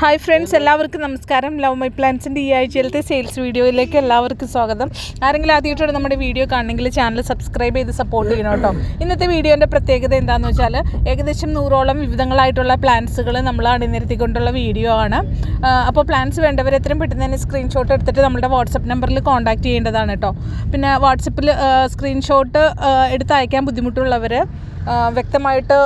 Hi friends എല്ലാവർക്കും നമസ്കാരം. Love my പ്ലാൻസിന്റെ ഈ ആഴ്ചയിലത്തെ സെയിൽസ് വീഡിയോയിലേക്ക് എല്ലാവർക്കും സ്വാഗതം. ആരെങ്കിലും ആദ്യമായിട്ടാണ് നമ്മുടെ വീഡിയോ കാണണമെങ്കിൽ ചാനൽ സബ്സ്ക്രൈബ് ചെയ്ത് സപ്പോർട്ട് ചെയ്യണം കേട്ടോ. ഇന്നത്തെ വീഡിയോന്റെ പ്രത്യേകത എന്താണെന്ന് വെച്ചാൽ ഏകദേശം നൂറോളം വിവിധങ്ങളായിട്ടുള്ള പ്ലാൻസുകൾ നമ്മൾ അണിനിരത്തിക്കൊണ്ടുള്ള വീഡിയോ ആണ്. അപ്പോൾ പ്ലാൻസ് വേണ്ടവർ എത്രയും പെട്ടെന്ന് തന്നെ സ്ക്രീൻഷോട്ട് എടുത്തിട്ട് നമ്മുടെ വാട്സപ്പ് നമ്പറിൽ കോൺടാക്ട് ചെയ്യേണ്ടതാണ് കേട്ടോ. പിന്നെ വാട്സപ്പിൽ സ്ക്രീൻഷോട്ട് എടുത്ത് അയക്കാൻ ബുദ്ധിമുട്ടുള്ളവർ വ്യക്തമായിട്ട്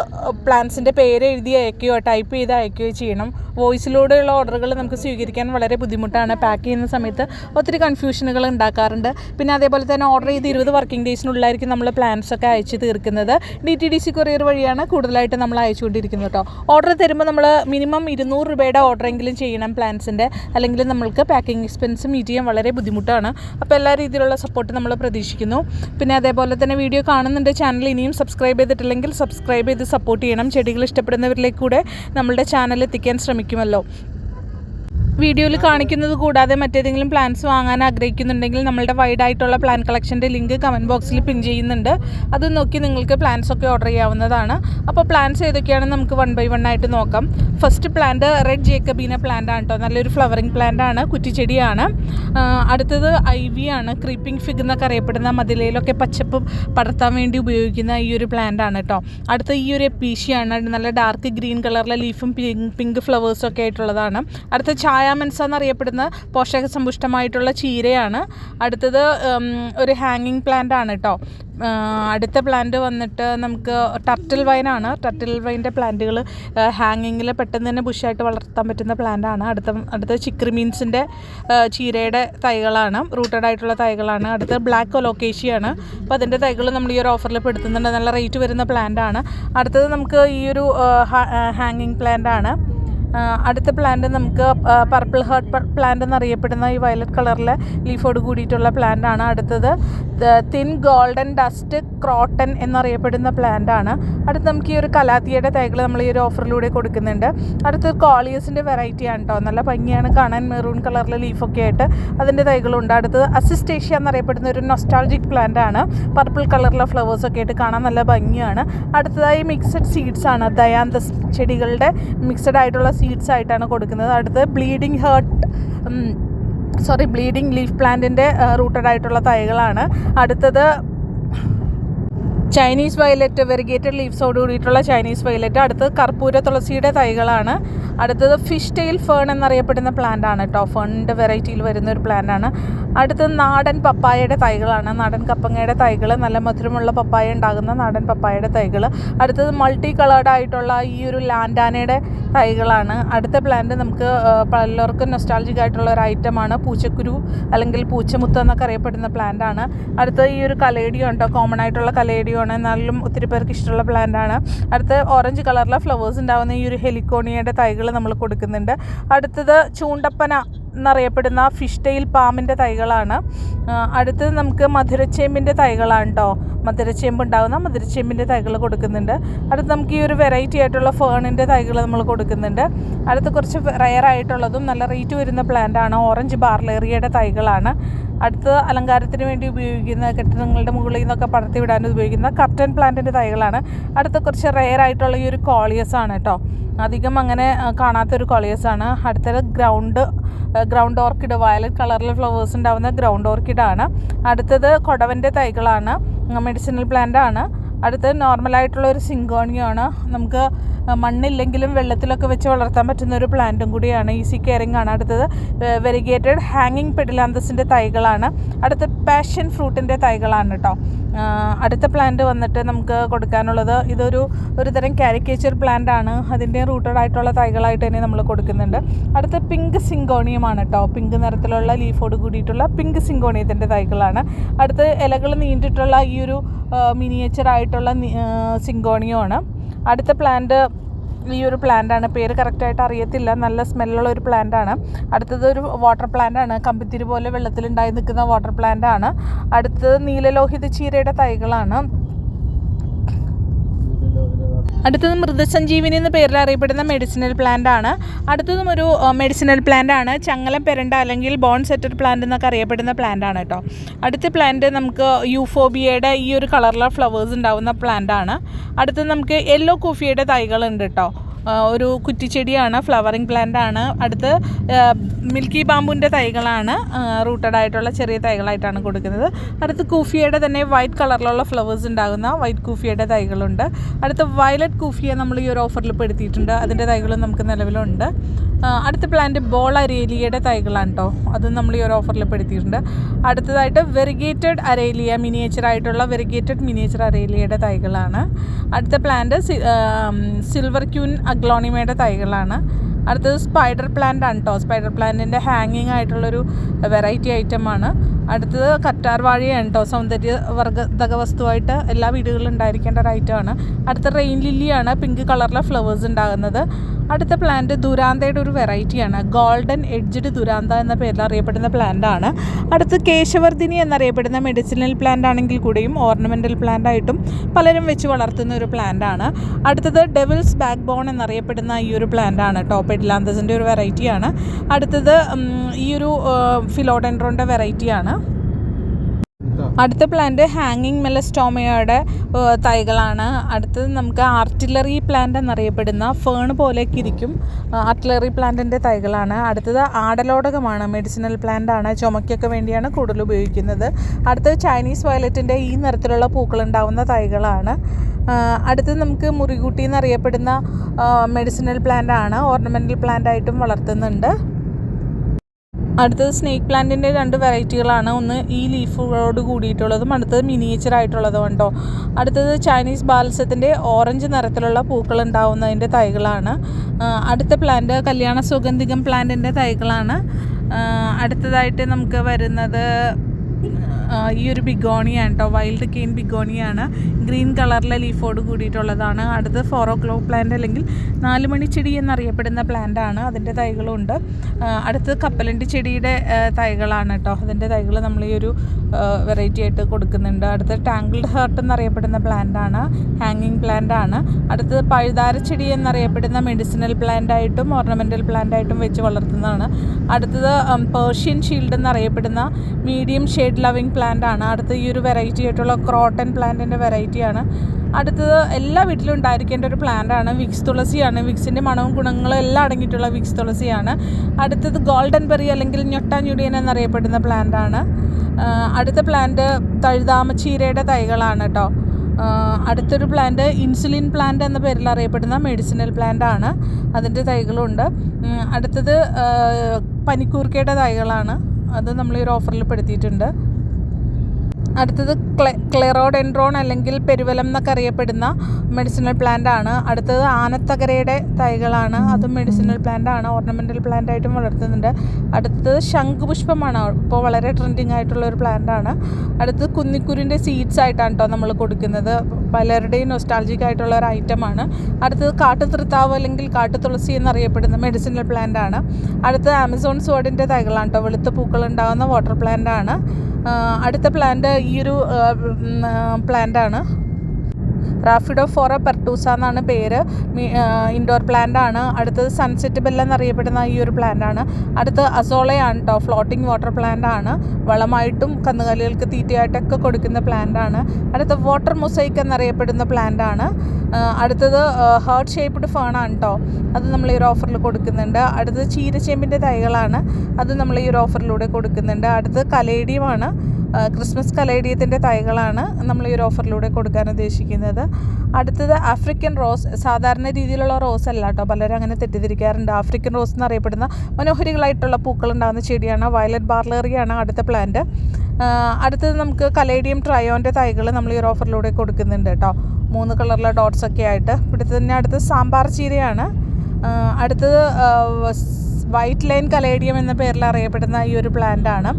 പ്ലാൻസിന്റെ പേര് എഴുതി അയക്കുകയോ ടൈപ്പ് ചെയ്ത് അയക്കുകയോ ചെയ്യണം. വോയിസിലൂടെയുള്ള ഓർഡറുകൾ നമുക്ക് സ്വീകരിക്കാൻ വളരെ ബുദ്ധിമുട്ടാണ്. പാക്ക് ചെയ്യുന്ന സമയത്ത് ഒത്തിരി കൺഫ്യൂഷനുകൾ ഉണ്ടാക്കാറുണ്ട്. പിന്നെ അതേപോലെ തന്നെ ഓർഡർ ചെയ്ത് ഇരുപത് വർക്കിംഗ് ഡേയ്സിനുള്ളിലായിരിക്കും നമ്മൾ പ്ലാൻസൊക്കെ അയച്ച് തീർക്കുന്നത്. D T D C courier വഴിയാണ് കൂടുതലായിട്ട് നമ്മൾ അയച്ചുകൊണ്ടിരിക്കുന്നത് കേട്ടോ. ഓർഡർ തരുമ്പോൾ നമ്മൾ മിനിമം ഇരുന്നൂറ് രൂപയുടെ ഓർഡറെങ്കിലും ചെയ്യണം പ്ലാൻസിന്റെ അല്ലെങ്കിൽ നമ്മൾക്ക് പാക്കിംഗ് എക്സ്പെൻസ് മീറ്റ് ചെയ്യാൻ വളരെ ബുദ്ധിമുട്ടാണ്. അപ്പോൾ എല്ലാ രീതിയിലുള്ള സപ്പോർട്ട് നമ്മൾ പ്രതീക്ഷിക്കുന്നു. പിന്നെ അതേപോലെ തന്നെ വീഡിയോ കാണുന്നുണ്ട് ചാനൽ. ഇനിയും സബ്സ്ക്രൈബ് ചെയ്തിട്ടില്ലെങ്കിൽ സബ്സ്ക്രൈബ് ചെയ്ത് സപ്പോർട്ട് ചെയ്യണം. ചെടികൾ ഇഷ്ടപ്പെടുന്നവരിലേക്ക് കൂടെ നമ്മളുടെ ചാനൽ എത്തിക്കാൻ ശ്രമിക്കുമല്ലോ. വീഡിയോയിൽ കാണിക്കുന്നത് കൂടാതെ മറ്റേതെങ്കിലും പ്ലാൻസ് വാങ്ങാൻ ആഗ്രഹിക്കുന്നുണ്ടെങ്കിൽ നമ്മളുടെ വൈഡ് ആയിട്ടുള്ള പ്ലാൻ കളക്ഷന്റെ ലിങ്ക് കമന്റ് ബോക്സിൽ പിൻ ചെയ്യുന്നുണ്ട്. അത് നോക്കി നിങ്ങൾക്ക് പ്ലാൻസ് ഒക്കെ ഓർഡർ ചെയ്യാവുന്നതാണ്. അപ്പോൾ പ്ലാൻസ് ഏതൊക്കെയാണെന്ന് നമുക്ക് വൺ ബൈ വൺ ആയിട്ട് നോക്കാം. First plant red jacobinia plant ആണ് കേട്ടോ നല്ലൊരു ഫ്ലവറിങ് പ്ലാന്റ് ആണ്. കുറ്റിച്ചെടിയാണ്. അടുത്തത് ഐ വി ആണ്. ക്രീപ്പിംഗ് ഫിഗ് എന്നൊക്കെ അറിയപ്പെടുന്ന മതിലയിലൊക്കെ പച്ചപ്പ് പടർത്താൻ വേണ്ടി ഉപയോഗിക്കുന്ന ഈ ഒരു പ്ലാന്റ് ആണ് കേട്ടോ അടുത്ത ഈ ഒരു എപ്പീഷിയാണ് നല്ല ഡാർക്ക് ഗ്രീൻ കളറിലെ ലീഫും പിങ്ക് ഫ്ലവേഴ്സും ഒക്കെ ആയിട്ടുള്ളതാണ്. അടുത്ത ഛായാമൻസ എന്നറിയപ്പെടുന്ന പോഷക സമ്പുഷ്ടമായിട്ടുള്ള ചീരയാണ്. അടുത്തത് ഒരു ഹാങ്ങിങ് പ്ലാന്റ് ആണ് കേട്ടോ അടുത്ത പ്ലാന്റ് വന്നിട്ട് നമുക്ക് ടർട്ടിൽ വൈനാണ്. ടർട്ടിൽ വൈന്റെ പ്ലാന്റുകൾ ഹാങ്ങിങ്ങിൽ പെട്ടെന്ന് തന്നെ ബുഷായിട്ട് വളർത്താൻ പറ്റുന്ന പ്ലാന്റാണ്. അടുത്ത അടുത്ത ചിക്രി മീൻസിന്റെ ചീരയുടെ തൈകളാണ്. റൂട്ടഡ് ആയിട്ടുള്ള തൈകളാണ്. അടുത്ത ബ്ലാക്ക് ഒലോക്കേഷിയാണ് അപ്പോൾ അതിന്റെ തൈകൾ നമ്മൾ ഈ ഒരു ഓഫറിൽ പെടുത്തുന്നുണ്ട്. നല്ല റേറ്റ് വരുന്ന പ്ലാന്റാണ്. അടുത്തത് നമുക്ക് ഈ ഒരു ഹാങ്ങിങ് പ്ലാന്റ് ആണ് ആ, അടുത്ത പ്ലാന്റ് നമുക്ക് പർപ്പിൾ ഹേർട്ട് പ്ലാന്റ് എന്നറിയപ്പെടുന്ന ഈ വയലറ്റ് കളറിലെ ലീഫോട് കൂടിയിട്ടുള്ള പ്ലാന്റ് ആണ് അടുത്തത്. തിൻ ഗോൾഡൻ ഡസ്റ്റ് ക്രോട്ടൺ എന്നറിയപ്പെടുന്ന പ്ലാന്റ് ആണ്. അടുത്ത് നമുക്ക് ഈ ഒരു കലാത്തിയുടെ തൈകൾ നമ്മൾ ഈ ഒരു ഓഫറിലൂടെ കൊടുക്കുന്നുണ്ട്. അടുത്ത് കോളിയസിന്റെ വെറൈറ്റി ആണ് കേട്ടോ നല്ല ഭംഗിയാണ് കാണാൻ. മെറൂൺ കളറിലെ ലീഫൊക്കെ ആയിട്ട് അതിന്റെ തൈകളുണ്ട്. അടുത്തത് അസിസ്റ്റേഷ്യ എന്നറിയപ്പെടുന്ന ഒരു നൊസ്റ്റാൾജിക് പ്ലാന്റ് ആണ്. പർപ്പിൾ കളറിലെ ഫ്ലവേഴ്സ് ഒക്കെ ആയിട്ട് കാണാൻ നല്ല ഭംഗിയാണ്. അടുത്തതായി മിക്സഡ് സീഡ്സ് ആണ്. ദയാന്തസ് ചെടികളുടെ മിക്സഡ് ആയിട്ടുള്ള സീഡ്സ് ആയിട്ടാണ് കൊടുക്കുന്നത്. അടുത്തത് bleeding heart sorry bleeding leaf പ്ലാന്റിന്റെ റൂട്ടഡ് ആയിട്ടുള്ള തൈകളാണ്. അടുത്തത് ചൈനീസ് വയലറ്റ് വെറിഗേറ്റഡ് ലീവ്സോട് കൂടിയിട്ടുള്ള ചൈനീസ് വയലറ്റ് അടുത്തത് കർപ്പൂര തുളസിയുടെ തൈകളാണ്. അടുത്തത് ഫിഷ് ടെയിൽ ഫേൺ എന്നറിയപ്പെടുന്ന പ്ലാന്റ് ആണ് കേട്ടോ ഫേണിന്റെ വെറൈറ്റിയിൽ വരുന്ന ഒരു പ്ലാന്റ് ആണ്. അടുത്തത് നാടൻ പപ്പായയുടെ തൈകളാണ്. നാടൻ കപ്പങ്ങയുടെ തൈകൾ നല്ല മധുരമുള്ള പപ്പായ ഉണ്ടാകുന്ന നാടൻ പപ്പായയുടെ തൈകൾ അടുത്തത് മൾട്ടി കളേർഡ് ആയിട്ടുള്ള ഈ ഒരു ലാൻഡാനയുടെ തൈകളാണ്. അടുത്ത പ്ലാന്റ് നമുക്ക് പലർക്കും നൊസ്റ്റാൾജിക് ആയിട്ടുള്ള ഒരു ഐറ്റമാണ് പൂച്ചക്കുരു അല്ലെങ്കിൽ പൂച്ചമുത്ത് എന്നൊക്കെ അറിയപ്പെടുന്ന പ്ലാന്റ് ആണ്. അടുത്തത് ഈ ഒരു കലേഡിയോ ഉണ്ടോ കോമൺ ആയിട്ടുള്ള കലേഡിയോ ആണ്. എന്നാലും ഒത്തിരി പേർക്ക് ഇഷ്ടമുള്ള പ്ലാന്റ് ആണ്. അടുത്ത ഓറഞ്ച് കളറിലെ ഫ്ലവേഴ്സ് ഉണ്ടാകുന്ന ഈ ഒരു ഹെലിക്കോണിയയുടെ തൈകൾ നമ്മൾ കൊടുക്കുന്നുണ്ട്. അടുത്തത് ചൂണ്ടപ്പന. എന്നറിയപ്പെടുന്ന ഫിഷ് ടെയിൽ പാമ്പിന്റെ തൈകളാണ്. അടുത്തത് നമുക്ക് മധുരച്ചേമ്പിന്റെ തൈകളാണ് കേട്ടോ മധുരച്ചേമ്പ് ഉണ്ടാകുന്ന മധുരച്ചേമ്പിന്റെ തൈകൾ കൊടുക്കുന്നുണ്ട്. അടുത്ത് നമുക്ക് ഈ ഒരു വെറൈറ്റി ആയിട്ടുള്ള ഫേണിന്റെ തൈകൾ നമ്മൾ കൊടുക്കുന്നുണ്ട്. അടുത്ത് കുറച്ച് റയർ ആയിട്ടുള്ളതും നല്ല റേറ്റ് വരുന്ന പ്ലാന്റ് ആണ് ഓറഞ്ച് ബാർലേറിയയുടെ തൈകളാണ്. അടുത്ത് അലങ്കാരത്തിന് വേണ്ടി ഉപയോഗിക്കുന്ന കെട്ടിടങ്ങളുടെ മുകളിൽ നിന്നൊക്കെ പടർത്തി വിടാൻ ഉപയോഗിക്കുന്ന കർട്ടൻ പ്ലാന്റിന്റെ തൈകളാണ്. അടുത്ത് കുറച്ച് റെയർ ആയിട്ടുള്ള ഈ ഒരു കോളിയസ് ആണ് കേട്ടോ അധികം അങ്ങനെ കാണാത്തൊരു കോളിയസ് ആണ്. അടുത്തത് ഗ്രൗണ്ട് ഗ്രൗണ്ട് ഓർക്കിഡ് വയലറ്റ് കളറിൽ ഫ്ലവേഴ്സ് ഉണ്ടാവുന്ന ഗ്രൗണ്ട് ഓർക്കിഡാണ് അടുത്തത് കൊടവന്റെ തൈകളാണ്. മെഡിസിനൽ പ്ലാന്റ് ആണ്. അടുത്തത് നോർമലായിട്ടുള്ള ഒരു സിങ്കോണിയാണ് നമുക്ക് മണ്ണില്ലെങ്കിലും വെള്ളത്തിലൊക്കെ വെച്ച് വളർത്താൻ പറ്റുന്ന ഒരു പ്ലാന്റും കൂടിയാണ് ഈസി കെയറിംഗ് ആണ്. അടുത്തത് വെരിഗേറ്റഡ് ഹാങ്ങിങ് പെഡിലാന്തസിന്റെ തൈകളാണ്. അടുത്ത പാഷൻ ഫ്രൂട്ടിന്റെ തൈകളാണ് കേട്ടോ അടുത്ത പ്ലാന്റ് വന്നിട്ട് നമുക്ക് കൊടുക്കാനുള്ളത് ഇതൊരു ഒരു തരം കാരിക്കേച്ചർ പ്ലാന്റ് ആണ്. അതിന്റെ റൂട്ടഡ് ആയിട്ടുള്ള തൈകളായിട്ട് തന്നെ നമ്മൾ കൊടുക്കുന്നുണ്ട്. അടുത്ത പിങ്ക് സിങ്കോണിയമാണ് കേട്ടോ പിങ്ക് നിറത്തിലുള്ള ലീഫോട് കൂടിയിട്ടുള്ള പിങ്ക് സിങ്കോണിയത്തിന്റെ തൈകളാണ്. അടുത്ത് ഇലകൾ നീണ്ടിട്ടുള്ള ഈ ഒരു മിനിയേച്ചർ ആയിട്ടുള്ള സിങ്കോണിയമാണ് അടുത്ത പ്ലാന്റ് ഈ ഒരു പ്ലാന്റ് ആണ്. പേര് കറക്റ്റായിട്ട് അറിയത്തില്ല. നല്ല സ്മെല്ലുള്ള ഒരു പ്ലാന്റ് ആണ്. അടുത്തത് ഒരു വാട്ടർ പ്ലാന്റ് ആണ്. കമ്പിത്തിരി പോലെ വെള്ളത്തിലുണ്ടായി നിൽക്കുന്ന വാട്ടർ പ്ലാന്റ് ആണ്. അടുത്തത് നീലലോഹിത ചീരയുടെ തൈകളാണ്. അടുത്തത് മൃതസഞ്ജീവിനി എന്ന പേരിൽ അറിയപ്പെടുന്ന മെഡിസിനൽ പ്ലാന്റ് ആണ്. അടുത്തതും ഒരു മെഡിസിനൽ പ്ലാന്റ് ആണ്. ചങ്ങലം പെരണ്ട അല്ലെങ്കിൽ ബോൺ സെറ്റർ പ്ലാന്റ് എന്നൊക്കെ അറിയപ്പെടുന്ന പ്ലാന്റ് ആണ് കേട്ടോ. അടുത്ത പ്ലാന്റ് നമുക്ക് യൂഫോബിയയുടെ ഈ ഒരു കളറിലെ ഫ്ലവേഴ്സ് ഉണ്ടാവുന്ന പ്ലാന്റ് ആണ്. അടുത്തത് നമുക്ക് യെല്ലോ കോഫിയുടെ തൈകളുണ്ട് കേട്ടോ. ഒരു കുറ്റിച്ചെടിയാണ് ഫ്ലവറിങ് പ്ലാന്റ് ആണ്. അടുത്ത് മിൽക്കി ബാമ്പുവിന്റെ തൈകളാണ് റൂട്ടഡ് ആയിട്ടുള്ള ചെറിയ തൈകളായിട്ടാണ് കൊടുക്കുന്നത്. അടുത്ത് കൂഫിയയുടെ തന്നെ വൈറ്റ് കളറിലുള്ള ഫ്ലവേഴ്സ് ഉണ്ടാകുന്ന വൈറ്റ് കൂഫിയയുടെ തൈകളുണ്ട്. അടുത്ത് വയലറ്റ് കൂഫിയ നമ്മൾ ഈ ഒരു ഓഫറിൽ പെടുത്തിയിട്ടുണ്ട്. അതിന്റെ തൈകളും നമുക്ക് നിലവിലുണ്ട്. അടുത്ത പ്ലാന്റ് ബോൾ അരേലിയയുടെ തൈകളാണ് കേട്ടോ അതും നമ്മൾ ഈ ഒരു ഓഫറിൽ പെടുത്തിയിട്ടുണ്ട് അടുത്തതായിട്ട് വെറിഗേറ്റഡ് അരേലിയ മിനിയേച്ചർ ആയിട്ടുള്ള വെറിഗേറ്റഡ് മിനിയേച്ചർ അരേലിയയുടെ തൈകളാണ്. അടുത്ത പ്ലാന്റ് സിൽവർ ക്യൂൻ അഗ്ലോണിമയുടെ തൈകളാണ്. അടുത്തത് സ്പൈഡർ പ്ലാന്റ് ആണ് കേട്ടോ സ്പൈഡർ പ്ലാന്റിന്റെ ഹാങ്ങിങ് ആയിട്ടുള്ളൊരു വെറൈറ്റി ഐറ്റമാണ് അടുത്തത് കറ്റാർ വാഴയാണ് കേട്ടോ സൗന്ദര്യ വർഗതക വസ്തുവായിട്ട് എല്ലാ വീടുകളിലും ഉണ്ടായിരിക്കേണ്ട ഒരു ഐറ്റമാണ് അടുത്ത റെയിൻ ലില്ലിയാണ് പിങ്ക് കളറിലെ ഫ്ലവേഴ്സ് ഉണ്ടാകുന്നത്. അടുത്ത പ്ലാന്റ് ദുരാന്തയുടെ ഒരു വെറൈറ്റിയാണ് ഗോൾഡൻ എഡ്ജ്ഡ് ദുരാന്ത എന്ന പേരിൽ അറിയപ്പെടുന്ന പ്ലാന്റ് ആണ്. അടുത്ത് കേശവർദ്ധിനി എന്നറിയപ്പെടുന്ന മെഡിസിനൽ പ്ലാന്റ് ആണെങ്കിൽ കൂടിയും ഓർണമെന്റൽ പ്ലാന്റ് ആയിട്ടും പലരും വെച്ച് വളർത്തുന്ന ഒരു പ്ലാന്റ് ആണ്. അടുത്തത് ഡെവിൾസ് ബാക്ക് ബോൺ എന്നറിയപ്പെടുന്ന ഈ ഒരു പ്ലാന്റ് ആണ് ടോപ്പ് എഡ്ലാന്തസിന്റെ ഒരു വെറൈറ്റിയാണ് അടുത്തത് ഈ ഒരു ഫിലോഡെൻഡ്രോന്റെ വെറൈറ്റിയാണ് അടുത്ത പ്ലാന്റ് ഹാങ്ങിങ് മെലസ്റ്റോമയുടെ തൈകളാണ്. അടുത്തത് നമുക്ക് ആർട്ടിലറി പ്ലാന്റ് എന്നറിയപ്പെടുന്ന ഫേൺ പോലെയൊക്കെ ഇരിക്കും. ആർട്ടിലറി പ്ലാന്റിന്റെ തൈകളാണ്. അടുത്തത് ആടലോടകമാണ്. മെഡിസിനൽ പ്ലാന്റ് ആണ്. ചുമക്കൊക്കെ വേണ്ടിയാണ് കൂടുതൽ ഉപയോഗിക്കുന്നത്. അടുത്തത് ചൈനീസ് വയലറ്റിന്റെ ഈ നിറത്തിലുള്ള പൂക്കൾ ഉണ്ടാവുന്ന തൈകളാണ്. അടുത്തത് നമുക്ക് മുറികൂട്ടി എന്നറിയപ്പെടുന്ന മെഡിസിനൽ പ്ലാന്റ് ആണ്. ഓർണമെന്റൽ പ്ലാന്റ് ആയിട്ടും വളർത്തുന്നുണ്ട്. അടുത്തത് സ്നേക്ക് പ്ലാന്റിന്റെ രണ്ട് വെറൈറ്റികളാണ് ഒന്ന് ഈ ലീഫുകളോട് കൂടിയിട്ടുള്ളതും അടുത്തത് മിനിയേച്ചർ ആയിട്ടുള്ളതും ഉണ്ടോ. അടുത്തത് ചൈനീസ് ബാൽസത്തിന്റെ ഓറഞ്ച് നിറത്തിലുള്ള പൂക്കൾ ഉണ്ടാവുന്നതിന്റെ തൈകളാണ് അടുത്ത പ്ലാന്റ് കല്യാണ സുഗന്ധികം പ്ലാന്റിന്റെ തൈകളാണ്. അടുത്തതായിട്ട് നമുക്ക് വരുന്നത് ഈ ഒരു ബിഗോണിയാണ് കേട്ടോ വൈൽഡ് കെയിൻ ബിഗോണിയാണ് ഗ്രീൻ കളറിലെ ലീഫോട് കൂടിയിട്ടുള്ളതാണ്. അടുത്ത് ഫോർ ഓ ക്ലോക്ക് പ്ലാന്റ് അല്ലെങ്കിൽ നാല് മണി ചെടി എന്നറിയപ്പെടുന്ന പ്ലാന്റ് ആണ്. അതിന്റെ തൈകളുണ്ട് ഉണ്ട്. അടുത്തത് കപ്പലണ്ടി ചെടിയുടെ തൈകളാണ് കേട്ടോ അതിന്റെ തൈകൾ നമ്മൾ ഈ ഒരു വെറൈറ്റി ആയിട്ട് കൊടുക്കുന്നുണ്ട്. അടുത്ത് ടാങ്കിൾഡ് ഹേർട്ട് എന്നറിയപ്പെടുന്ന പ്ലാന്റ് ആണ്. ഹാങ്ങിങ് പ്ലാന്റ് ആണ്. അടുത്തത് പഴുതാര ചെടി എന്നറിയപ്പെടുന്ന മെഡിസിനൽ പ്ലാന്റ് ആയിട്ടും ഓർണമെന്റൽ പ്ലാന്റ് ആയിട്ടും വെച്ച് വളർത്തുന്നതാണ്. അടുത്തത് പേർഷ്യൻ ഷീൽഡ് എന്നറിയപ്പെടുന്ന മീഡിയം ഷെയ്ഡ് ലവിങ് പ്ലാന്റ് ആണ്. അടുത്ത ഈ ഒരു വെറൈറ്റി ആയിട്ടുള്ള ക്രോട്ടൺ പ്ലാന്റിന്റെ വെറൈറ്റിയാണ് അടുത്തത് എല്ലാ വീട്ടിലും ഉണ്ടായിരിക്കേണ്ട ഒരു പ്ലാന്റ് ആണ്. വിക്സ് തുളസിയാണ്. വിക്സിന്റെ മണവും ഗുണങ്ങളും എല്ലാം അടങ്ങിയിട്ടുള്ള വിക്സ് തുളസിയാണ്. അടുത്തത് ഗോൾഡൻ ബെറി അല്ലെങ്കിൽ ഞൊട്ടാഞ്ഞുടിയൻ എന്നറിയപ്പെടുന്ന പ്ലാന്റ് ആണ്. അടുത്ത പ്ലാന്റ് തഴുതാമച്ചീരയുടെ തൈകളാണ് കേട്ടോ അടുത്തൊരു പ്ലാന്റ് ഇൻസുലിൻ പ്ലാന്റ് എന്ന പേരിൽ അറിയപ്പെടുന്ന മെഡിസിനൽ പ്ലാന്റ് ആണ്. അതിന്റെ തൈകളുണ്ട് അടുത്തത് പനിക്കൂർക്കയുടെ തൈകളാണ്. അത് നമ്മൾ ഈ ഒരു ഓഫറിൽ പെടുത്തിയിട്ടുണ്ട്. അടുത്തത് ക്ലെ ക്ലെറോഡെൻഡ്രോൺ അല്ലെങ്കിൽ പെരുവലം എന്നൊക്കെ അറിയപ്പെടുന്ന മെഡിസിനൽ പ്ലാന്റ് ആണ്. അടുത്തത് ആനത്തകരയുടെ തൈകളാണ്. അതും മെഡിസിനൽ പ്ലാന്റ് ആണ്. ഓർണമെന്റൽ പ്ലാന്റ് ആയിട്ടും വളർത്തുന്നുണ്ട്. അടുത്തത് ശംഖുപുഷ്പമാണ്. ഇപ്പോൾ വളരെ ട്രെൻഡിങ് ആയിട്ടുള്ള ഒരു പ്ലാന്റ് ആണ്. അടുത്തത് കുന്നിക്കുരിന്റെ സീഡ്സ് ആയിട്ടാണ് കേട്ടോ നമ്മൾ കൊടുക്കുന്നത്. പലരുടെയും നൊസ്റ്റാൾജിക് ആയിട്ടുള്ള ഒരു ഐറ്റമാണ് അടുത്തത് കാട്ടുതൃത്താവ് അല്ലെങ്കിൽ കാട്ടുതുളസി എന്നറിയപ്പെടുന്ന മെഡിസിനൽ പ്ലാന്റ് ആണ്. അടുത്ത ആമസോൺ സോഡിന്റെ തൈകളാണ് കേട്ടോ വെളുത്ത പൂക്കൾ ഉണ്ടാകുന്ന വാട്ടർ പ്ലാന്റ് ആണ്. അടുത്ത പ്ലാന്റ് ഈ ഒരു പ്ലാന്റ് ആണ്. റാഫിഡോ ഫോറ പെർട്ടൂസ എന്നാണ് പേര്. ഇൻഡോർ പ്ലാന്റ് ആണ്. അടുത്തത് സൺസെറ്റ് ബെല്ല എന്നറിയപ്പെടുന്ന ഈ ഒരു പ്ലാന്റ് ആണ്. അടുത്ത് അസോളയാണ് കേട്ടോ ഫ്ലോട്ടിംഗ് വാട്ടർ പ്ലാന്റ് ആണ്. വളമായിട്ടും കന്നുകാലികൾക്ക് തീറ്റയായിട്ടൊക്കെ കൊടുക്കുന്ന പ്ലാന്റ് ആണ്. അടുത്ത വാട്ടർ മൊസൈക്ക് എന്നറിയപ്പെടുന്ന പ്ലാന്റ് ആണ്. അടുത്തത് ഹേർട്ട് ഷേപ്പ്ഡ് ആണ് കേട്ടോ അത് നമ്മൾ ഈ ഒരു ഓഫറിൽ കൊടുക്കുന്നുണ്ട്. അടുത്തത് ചീരച്ചേമ്പിന്റെ തൈകളാണ്. അത് നമ്മൾ ഈ ഒരു ഓഫറിലൂടെ കൊടുക്കുന്നുണ്ട്. അടുത്തത് കലേഡിയമാണ് ക്രിസ്മസ് കലേഡിയത്തിന്റെ തൈകളാണ് നമ്മൾ ഈ ഒരു ഓഫറിലൂടെ കൊടുക്കാൻ ഉദ്ദേശിക്കുന്നത്. അടുത്തത് ആഫ്രിക്കൻ റോസ് സാധാരണ രീതിയിലുള്ള റോസ് അല്ല കേട്ടോ. പലരും അങ്ങനെ തെറ്റിദ്ധരിക്കാറുണ്ട്. ആഫ്രിക്കൻ റോസ് എന്നറിയപ്പെടുന്ന മനോഹരികളായിട്ടുള്ള പൂക്കൾ ഉണ്ടാകുന്ന ചെടിയാണ്. വയലറ്റ് ബാർലേറിയാണ് അടുത്ത പ്ലാന്റ്. അടുത്തത് നമുക്ക് കലേഡിയം ട്രയോന്റെ തൈകൾ നമ്മൾ ഈ ഒരു ഓഫറിലൂടെ കൊടുക്കുന്നുണ്ട് കേട്ടോ. മൂന്ന് കളറിലെ ഡോട്ട്സ് ഒക്കെ ആയിട്ട്. ഇവിടുത്തെ തന്നെ അടുത്തത് സാമ്പാർ ചീരയാണ്. അടുത്തത് വൈറ്റ് ലൈൻ കലേഡിയം എന്ന പേരിൽ അറിയപ്പെടുന്ന ഈ ഒരു പ്ലാന്റ് ആണ്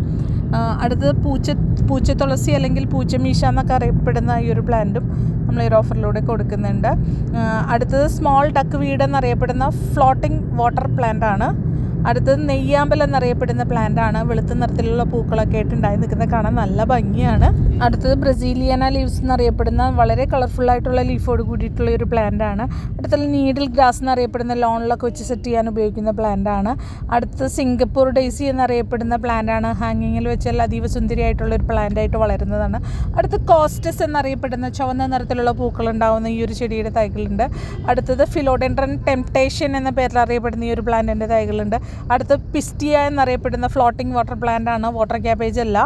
അടുത്തത് പൂച്ച പൂച്ച തുളസി അല്ലെങ്കിൽ പൂച്ചമീശ എന്നൊക്കെ അറിയപ്പെടുന്ന ഈ ഒരു പ്ലാന്റും നമ്മൾ ഈ ഓഫറിലൂടെ കൊടുക്കുന്നുണ്ട്. അടുത്തത് സ്മോൾ ഡക്ക് വീട് എന്നറിയപ്പെടുന്ന ഫ്ലോട്ടിംഗ് വാട്ടർ പ്ലാന്റ് ആണ്. അടുത്തത് നെയ്യാമ്പലം എന്നറിയപ്പെടുന്ന പ്ലാന്റ് ആണ് വെളുത്ത നിറത്തിലുള്ള പൂക്കളൊക്കെ ആയിട്ട് ഉണ്ടായി നിൽക്കുന്നത്. കാണാൻ നല്ല ഭംഗിയാണ്. അടുത്തത് ബ്രസീലിയന ലീവ്സ് എന്നറിയപ്പെടുന്ന വളരെ കളർഫുൾ ആയിട്ടുള്ള ലീഫോട് കൂടിയിട്ടുള്ള ഒരു പ്ലാന്റ് ആണ്. അടുത്തത് നീഡിൽ ഗ്രാസ് എന്നറിയപ്പെടുന്ന ലോണിലൊക്കെ വെച്ച് സെറ്റ് ചെയ്യാൻ ഉപയോഗിക്കുന്ന പ്ലാന്റ് ആണ്. അടുത്തത് സിംഗപ്പൂർ ഡേസി എന്നറിയപ്പെടുന്ന പ്ലാന്റ് ആണ്. ഹാങ്ങിങ്ങിൽ വെച്ചാൽ അതീവ സുന്ദരിയായിട്ടുള്ള ഒരു പ്ലാന്റ് ആയിട്ട് വളരുന്നതാണ്. അടുത്ത് കോസ്റ്റസ് എന്നറിയപ്പെടുന്ന ചുവന്ന നിറത്തിലുള്ള പൂക്കൾ ഉണ്ടാവുന്ന ഈ ഒരു ചെടിയുടെ തൈകളുണ്ട്. അടുത്തത് ഫിലോഡെൻഡ്രൻ ടെംപ്ടേഷൻ എന്ന പേരിൽ അറിയപ്പെടുന്ന ഈ ഒരു പ്ലാന്റിന്റെ തൈകളുണ്ട്. അടുത്ത് പിസ്റ്റിയ എന്നറിയപ്പെടുന്ന ഫ്ലോട്ടിംഗ് വാട്ടർ പ്ലാന്റ് ആണ്. വാട്ടർ ക്യാബേജ് അല്ല.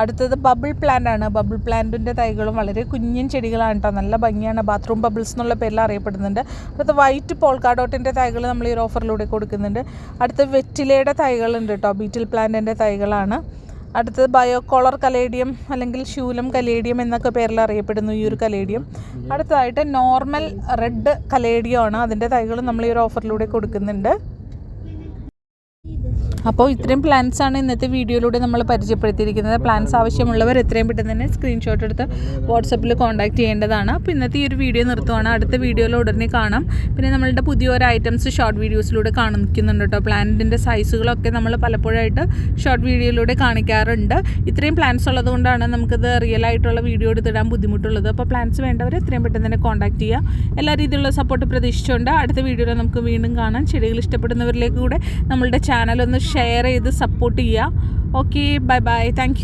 അടുത്തത് ബബിൾ പ്ലാന്റ് ആണ്. ബബിൾ പ്ലാന്റിന്റെ തൈകളും വളരെ കുഞ്ഞൻ ചെടികളാണ് കേട്ടോ നല്ല ഭംഗിയാണ്. ബാത്റൂം ബബിൾസ് എന്നുള്ള പേരിൽ അറിയപ്പെടുന്നുണ്ട്. അടുത്ത വൈറ്റ് പോൾക്കാഡോട്ടിന്റെ തൈകൾ നമ്മൾ ഈ ഓഫറിലൂടെ കൊടുക്കുന്നുണ്ട്. അടുത്ത വെറ്റിലയുടെ തൈകളുണ്ട് കേട്ടോ ബീറ്റിൽ പ്ലാന്റിന്റെ തൈകളാണ്. അടുത്തത് ബയോകോളർ കലേഡിയം അല്ലെങ്കിൽ ശൂലം കലേഡിയം എന്നൊക്കെ പേരിൽ അറിയപ്പെടുന്നു ഈ ഒരു കലേഡിയം അടുത്തതായിട്ട് നോർമൽ റെഡ് കലേഡിയമാണ് അതിന്റെ തൈകൾ നമ്മൾ ഈ ഒരു ഓഫറിലൂടെ കൊടുക്കുന്നുണ്ട്. അപ്പോൾ ഇത്രയും പ്ലാൻസ് ആണ് ഇന്നത്തെ വീഡിയോയിലൂടെ നമ്മൾ പരിചയപ്പെടുത്തിയിരിക്കുന്നത്. പ്ലാൻസ് ആവശ്യമുള്ളവർ എത്രയും പെട്ടെന്ന് തന്നെ സ്ക്രീൻഷോട്ട് എടുത്ത് വാട്സപ്പിൽ കോൺടാക്ട് ചെയ്യേണ്ടതാണ്. അപ്പോൾ ഇന്നത്തെ ഈ ഒരു വീഡിയോ നിർത്തുവാണ്. അടുത്ത വീഡിയോയിൽ ഉടനെ കാണാം. പിന്നെ നമ്മളുടെ പുതിയൊരു ഐറ്റംസ് ഷോർട്ട് വീഡിയോസിലൂടെ കാണിക്കുന്നുണ്ട് കേട്ടോ. പ്ലാന്റിന്റെ സൈസുകളൊക്കെ നമ്മൾ പലപ്പോഴായിട്ട് ഷോർട്ട് വീഡിയോയിലൂടെ കാണിക്കാറുണ്ട്. ഇത്രയും പ്ലാൻസ് ഉള്ളതുകൊണ്ടാണ് നമുക്കിത് റിയൽ ആയിട്ടുള്ള വീഡിയോ എടുത്തിടാൻ ബുദ്ധിമുട്ടുള്ളത്. അപ്പോൾ പ്ലാൻസ് വേണ്ടവർ എത്രയും പെട്ടെന്ന് തന്നെ കോൺടാക്ട് ചെയ്യുക. എല്ലാ രീതിയിലുള്ള സപ്പോർട്ട് പ്രതീക്ഷിച്ചുകൊണ്ട് അടുത്ത വീഡിയോയിൽ നമുക്ക് വീണ്ടും കാണാം. ചെടികൾ ഇഷ്ടപ്പെടുന്നവരിലേക്ക് കൂടെ നമ്മളുടെ ചാനൽ ഒന്ന് ഷെയർ ചെയ്ത് സപ്പോർട്ട് ചെയ്യുക. Okay bye bye thank